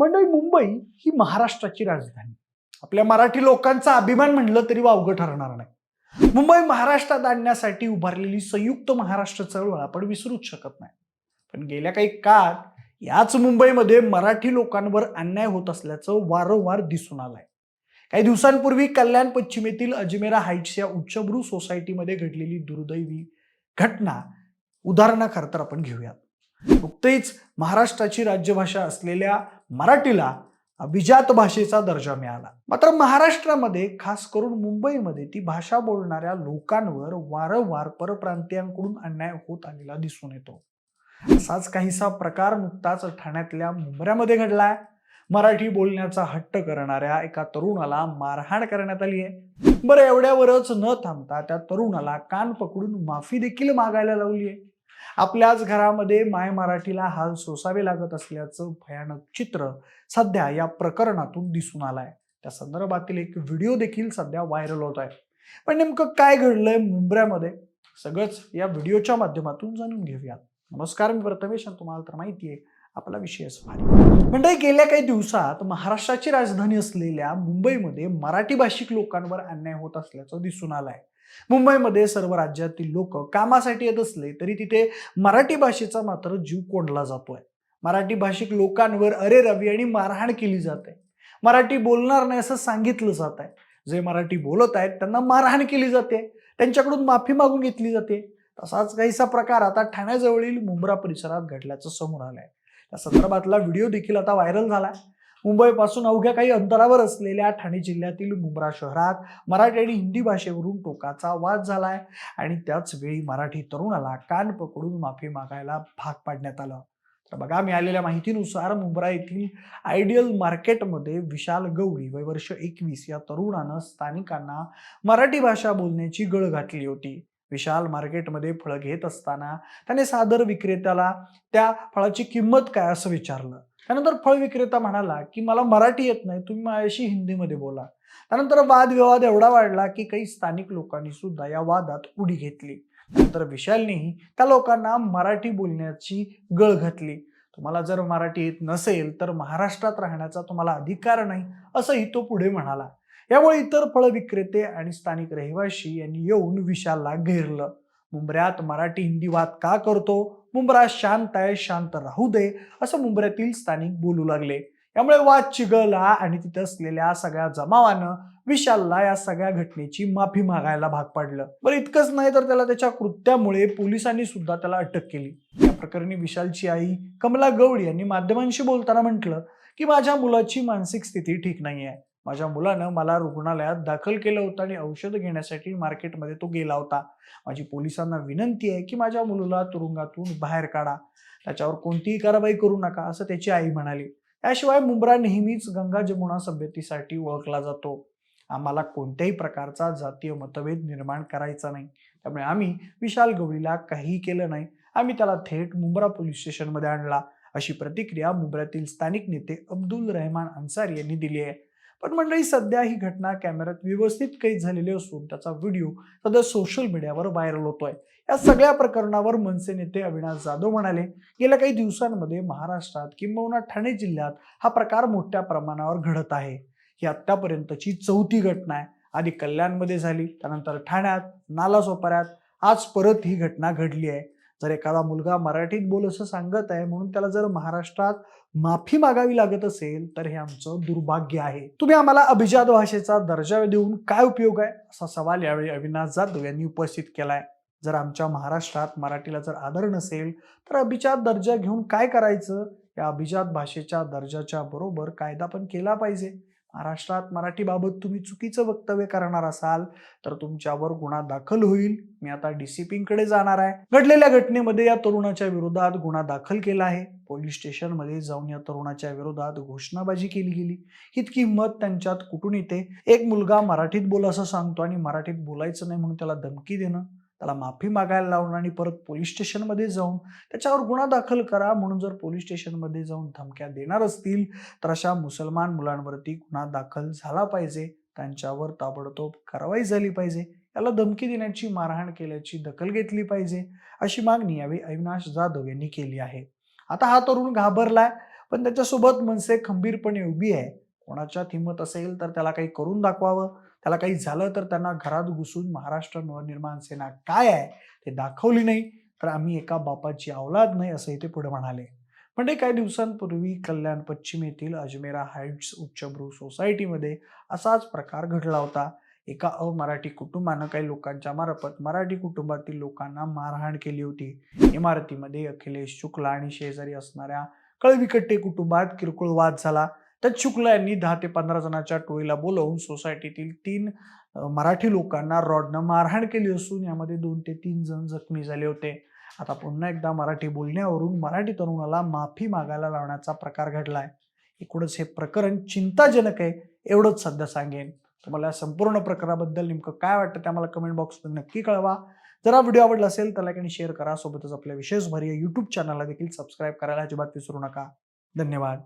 मंडळी मुंबई ही महाराष्ट्राची राजधानी. आपल्या मराठी लोकांचा अभिमान म्हणलं तरी वावगं ठरणार नाही. मुंबई महाराष्ट्रात आणण्यासाठी उभारलेली संयुक्त महाराष्ट्र चळवळ आपण विसरूच शकत नाही. पण गेल्या काही काळात याच मुंबईमध्ये मराठी लोकांवर अन्याय होत असल्याचं वारंवार दिसून आलंय. काही दिवसांपूर्वी कल्याण पश्चिमेतील अजमेरा हाईट्स या उच्चभ्रू सोसायटीमध्ये घडलेली दुर्दैवी घटना उदाहरणाखरतर आपण घेऊयात. नुकतेच महाराष्ट्राची राज्यभाषा असलेल्या मराठीला अभिजात भाषेचा दर्जा मिळाला. मात्र महाराष्ट्रामध्ये खास करून मुंबईमध्ये ती भाषा बोलणाऱ्या लोकांवर वारंवार परप्रांतीयांकडून अन्याय होत आलेला दिसून येतो. असाच काहीसा प्रकार नुकताच ठाण्यातल्या मुंबऱ्यामध्ये घडलाय. मराठी बोलण्याचा हट्ट करणाऱ्या एका तरुणाला मारहाण करण्यात आली आहे बरं एवढ्यावरच न थांबता त्या तरुणाला कान पकडून माफी देखील मागायला लावली आहे आपल्याच घरामध्ये माय मराठीला हाल सोसावे लागत असल्याचं भयानक चित्र सध्या या प्रकरणातून दिसून आलं आहे त्या संदर्भातील एक व्हिडिओ देखील सध्या व्हायरल होत आहे. पण नेमकं काय घडलंय मुंबऱ्यामध्ये सगळंच या व्हिडिओच्या माध्यमातून जाणून घेऊयात. नमस्कार मी प्रथमेश तुम्हाला तर माहिती आहे आपला विषय म्हणजे गेल्या काही दिवसात महाराष्ट्राची राजधानी असलेल्या मुंबईमध्ये मराठी भाषिक लोकांवर अन्याय होत असल्याचं दिसून आलं आहे मुंबईमध्ये सर्व राज्यातील लोक कामासाठी येत असले तरी तिथे मराठी भाषेचा मात्र जीव कोंडला जातोय. मराठी भाषिक लोकांवर अरे रवी आणि मारहाण केली जाते. मराठी बोलणार नाही असं सांगितलं जात आहे जे मराठी बोलत आहेत त्यांना मारहाण केली जाते. त्यांच्याकडून माफी मागून घेतली जाते. तसाच काहीसा प्रकार आता ठाण्याजवळील मुंब्रा परिसरात घडल्याचं समोर आलंय. त्या संदर्भातला व्हिडिओ देखील आता व्हायरल झाला मुंबईपासून अवघ्या काही अंतरावर असलेल्या ठाणे जिल्ह्यातील मुंब्रा शहरात मराठी आणि हिंदी भाषेवरून टोकाचा वाद झालाय आणि त्याच वेळी मराठी तरुणाला कान पकडून माफी मागायला भाग पाडण्यात आलं. तर बघा मिळालेल्या माहितीनुसार मुंब्रा येथील आयडियल मार्केटमध्ये विशाल गवळी वय वर्ष एकवीस या तरुणानं स्थानिकांना मराठी भाषा बोलण्याची गळ घातली होती. विशाल मार्केटमध्ये फळं घेत असताना त्याने सादर विक्रेत्याला त्या फळाची किंमत काय असं विचारलं. त्यानंतर फळ विक्रेता म्हणाला की मला मराठी येत नाही तुम्ही माझ्याशी हिंदीमध्ये बोला. त्यानंतर वादविवाद एवढा वाढला की काही स्थानिक लोकांनी सुद्धा या वादात उडी घेतली. नंतर विशालनेही त्या लोकांना मराठी बोलण्याची गळ घातली. तुम्हाला जर मराठी येत नसेल तर महाराष्ट्रात राहण्याचा तुम्हाला अधिकार नाही असंही तो पुढे म्हणाला. यामुळे इतर फळ विक्रेते आणि स्थानिक रहिवाशी यांनी येऊन विशालला घेरलं. मुंबऱ्यात मराठी हिंदी वाद का करतो? मुंबरा शांत आहे शांत राहू दे असं मुंबऱ्यातील स्थानिक बोलू लागले. यामुळे वाद चिघळला आणि तिथे असलेल्या सगळ्या जमावानं विशालला या सगळ्या घटनेची माफी मागायला भाग पाडलं. बरं इतकंच नाही तर त्याला त्याच्या कृत्यामुळे पोलिसांनी सुद्धा त्याला अटक केली. या प्रकरणी विशालची आई कमला गवळी यांनी माध्यमांशी बोलताना म्हटलं की माझ्या मुलाची मानसिक स्थिती ठीक नाही आहे माझ्या मुलानं मला रुग्णालयात दाखल केलं होतं आणि औषध घेण्यासाठी मार्केटमध्ये तो गेला होता. माझी पोलिसांना विनंती आहे की माझ्या मुलाला तुरुंगातून बाहेर काढा. त्याच्यावर कोणतीही कारवाई करू नका असं त्याची आई म्हणाली. त्याशिवाय मुंब्रा नेहमीच गंगा जमुना सभ्यतेसाठी ओळखला जातो. आम्हाला कोणत्याही प्रकारचा जातीय मतभेद निर्माण करायचा नाही. त्यामुळे आम्ही विशाल गवळीला काहीही केलं नाही. आम्ही त्याला थेट मुंब्रा पोलीस स्टेशनमध्ये आणला. अशी प्रतिक्रिया मुंब्र्यातील स्थानिक नेते अब्दुल रहमान अन्सारी यांनी दिली आहे. पण मंडळी सध्या ही घटना कॅमेऱ्यात व्यवस्थित कैद झालेली असून त्याचा व्हिडिओ सध्या सोशल मीडियावर व्हायरल होतोय. या सगळ्या प्रकरणावर मनसे नेते अविनाश जाधव म्हणाले गेल्या काही दिवसांमध्ये महाराष्ट्रात किंबहुना ठाणे जिल्ह्यात हा प्रकार मोठ्या प्रमाणावर घडत आहे. ही आत्तापर्यंतची चौथी घटना आहे. आधी कल्याणमध्ये झाली त्यानंतर ठाण्यात नालासोपाऱ्यात आज परत ही घटना घडली आहे. जर एखादा मुलगा मराठीत बोल असं सांगत आहे म्हणून त्याला जर महाराष्ट्रात माफी मागावी लागत असेल तर हे आमचं दुर्भाग्य आहे. तुम्ही आम्हाला अभिजात भाषेचा दर्जा देऊन काय उपयोग आहे? असा सवाल यावेळी अविनाश जाधव यांनी उपस्थित केलाय. जर आमच्या महाराष्ट्रात मराठीला जर आदर नसेल तर अभिजात दर्जा घेऊन काय करायचं? या अभिजात भाषेच्या दर्जाच्या बरोबर कायदा पण केला पाहिजे. महाराष्ट्रात मराठीबाबत तुम्ही चुकीचं वक्तव्य करणार असाल तर तुमच्यावर गुन्हा दाखल होईल. मी आता डीसीपींकडे जाणार आहे. घडलेल्या घटनेमध्ये या तरुणाच्या विरोधात गुन्हा दाखल केला आहे. पोलीस स्टेशनमध्ये जाऊन या तरुणाच्या विरोधात घोषणाबाजी केली गेली. इतकी हिंमत त्यांच्यात कुठून येते? एक मुलगा मराठीत बोल असं सांगतो आणि मराठीत बोलायचं नाही म्हणून त्याला धमकी देणं. त्याला माफी मागायला लावून आणि परत पोलीस स्टेशनमध्ये जाऊन त्याच्यावर गुन्हा दाखल करा म्हणून जर पोलीस स्टेशनमध्ये जाऊन धमक्या देणार असतील तर अशा मुसलमान मुलांवरती गुन्हा दाखल झाला पाहिजे. त्यांच्यावर ताबडतोब कारवाई झाली पाहिजे. याला धमकी देण्याची मारहाण केल्याची दखल घेतली पाहिजे. अशी मागणी यावेळी अविनाश जाधव यांनी केली आहे. आता हा तरुण घाबरलाय पण त्याच्यासोबत मनसे खंबीरपणे उभी आहे. कोणाच्यात हिंमत असेल तर त्याला काही करून दाखवावं. त्याला काही झालं तर त्यांना घरात घुसून महाराष्ट्र नवनिर्माण सेना काय आहे ते दाखवली नाही तर आम्ही एका बापाची अवलाद नाही असंही ते पुढे म्हणाले. म्हणजे काही दिवसांपूर्वी कल्याण पश्चिमेतील अजमेरा हाईट्स उच्चभ्रू सोसायटीमध्ये असाच प्रकार घडला होता. एका अमराठी कुटुंबानं काही लोकांच्या मार्फत मराठी कुटुंबातील लोकांना मारहाण केली होती. इमारतीमध्ये अखिलेश शुक्ला आणि शेजारी असणाऱ्या कळविकट्टे कुटुंबात किरकोळ वाद झाला. तर शुक्ला यांनी दहा ते पंधरा जणांच्या टोळीला बोलवून सोसायटीतील तीन मराठी लोकांना रॉडनं मारहाण केली असून यामध्ये दोन ते तीन जण जखमी झाले होते. आता पुन्हा एकदा मराठी बोलण्यावरून मराठी तरुणाला माफी मागायला लावण्याचा प्रकार घडलाय. एकूणच हे प्रकरण चिंताजनक आहे एवढंच सध्या सांगेन. तुम्हाला या संपूर्ण प्रकाराबद्दल नेमकं काय वाटतं ते आम्हाला कमेंट बॉक्समध्ये नक्की कळवा. जर हा व्हिडिओ आवडला असेल तर लाईक आणि शेअर करा. सोबतच आपल्या विशेष भर या युट्यूब चॅनलला देखील सबस्क्राईब करायला अजिबात विसरू नका. धन्यवाद.